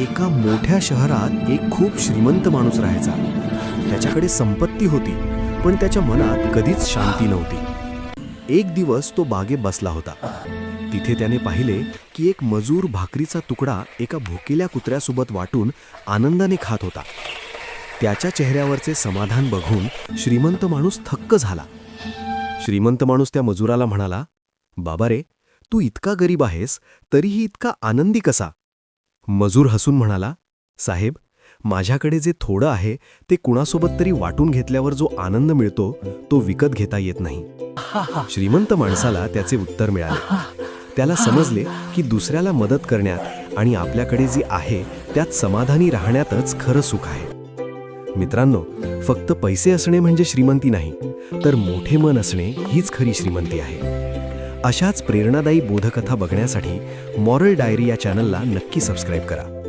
एका मोठ्या शहरात एक खूप श्रीमंत माणूस राहायचा. त्याच्याकडे संपत्ती होती पण त्याच्या मनात कधीच शांती नव्हती. एक दिवस तो बागे बसला होता. तिथे त्याने पाहिले की एक मजूर भाकरीचा तुकडा एका भुकेल्या कुत्र्यासोबत वाटून आनंदाने खात होता. त्याच्या चेहऱ्यावरचे समाधान बघून श्रीमंत माणूस थक्क झाला. श्रीमंत माणूस त्या मजुराला म्हणाला बाबा रे तू इतका गरीब आहेस तरीही इतका आनंदी कसा? मजूर हसून म्हणाला साहेब माझ्याकडे जे थोडं आहे ते कुणासोबत तरी वाटून घेतल्यावर जो आनंद मिळतो तो विकत घेता येत नाही. श्रीमंत माणसाला त्याचे उत्तर मिळाले. त्याला समजले की दुसऱ्याला मदत करण्यात आणि आपल्याकडे जे आहे त्यात समाधानी राहण्यातच खरं सुख आहे. मित्रांनो फक्त पैसे असणे म्हणजे श्रीमंती नाही तर मोठे मन असणे हीच खरी श्रीमंती आहे. अशाच प्रेरणादायी बोधकथा बघण्यासाठी मॉरल डायरी या चॅनलला नक्की सबस्क्राईब करा.